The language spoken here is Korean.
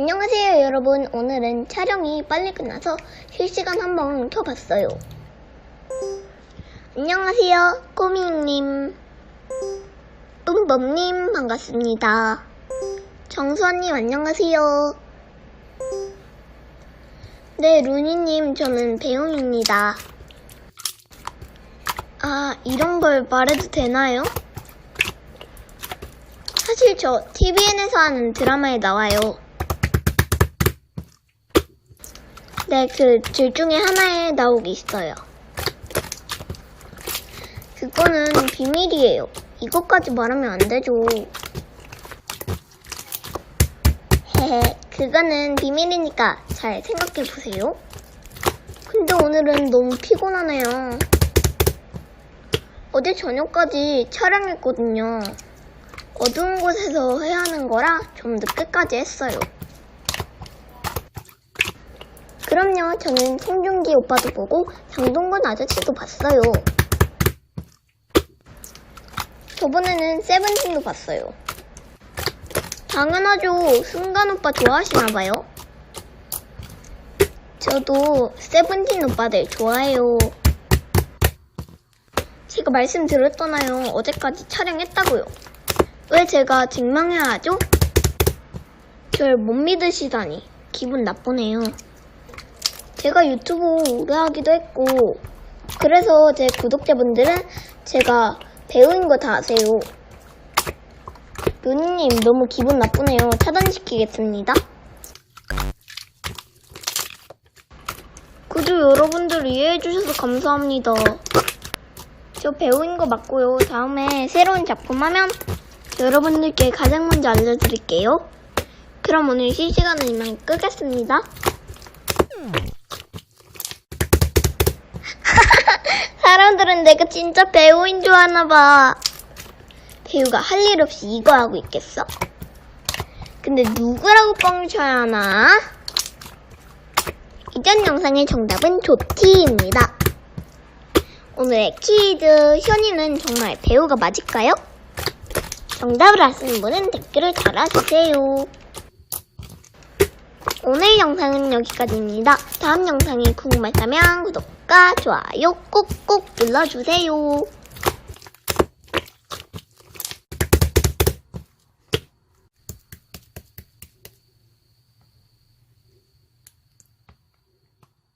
안녕하세요 여러분. 오늘은 촬영이 빨리 끝나서 실시간 한번 켜봤어요. 안녕하세요 꼬미님. 뿜범님 반갑습니다. 정수아님 안녕하세요. 네 루니님 저는 배웅입니다. 아 이런 걸 말해도 되나요? 사실 저 TVN에서 하는 드라마에 나와요 네, 그, 둘 중에 하나에 나오기 있어요. 그거는 비밀이에요. 이것까지 말하면 안 되죠. 헤헤, 그거는 비밀이니까 잘 생각해 보세요. 근데 오늘은 너무 피곤하네요. 어제 저녁까지 촬영했거든요. 어두운 곳에서 해야 하는 거라 좀 늦게까지 했어요. 그럼요, 저는 송중기 오빠도 보고 장동건 아저씨도 봤어요. 저번에는 세븐틴도 봤어요. 당연하죠. 승관 오빠 좋아하시나봐요. 저도 세븐틴 오빠들 좋아해요. 제가 말씀드렸잖아요. 어제까지 촬영했다고요. 왜 제가 증명해야 하죠? 절 못 믿으시다니 기분 나쁘네요. 제가 유튜브 오래 하기도 했고, 그래서 제 구독자분들은 제가 배우인 거 다 아세요. 루니님 너무 기분 나쁘네요. 차단시키겠습니다. 그래도 여러분들 이해해주셔서 감사합니다. 저 배우인 거 맞고요. 다음에 새로운 작품 하면 여러분들께 가장 먼저 알려드릴게요. 그럼 오늘 실시간은 이만 끄겠습니다. 사람들은 내가 진짜 배우인 줄 아나 봐. 배우가 할 일 없이 이거 하고 있겠어? 근데 누구라고 뻥쳐야 하나? 이전 영상의 정답은 조티입니다. 오늘의 퀴즈, 현이는 정말 배우가 맞을까요? 정답을 아시는 분은 댓글을 달아주세요. 오늘 영상은 여기까지입니다. 다음 영상이 궁금하다면 구독과 좋아요 꾹꾹 눌러주세요.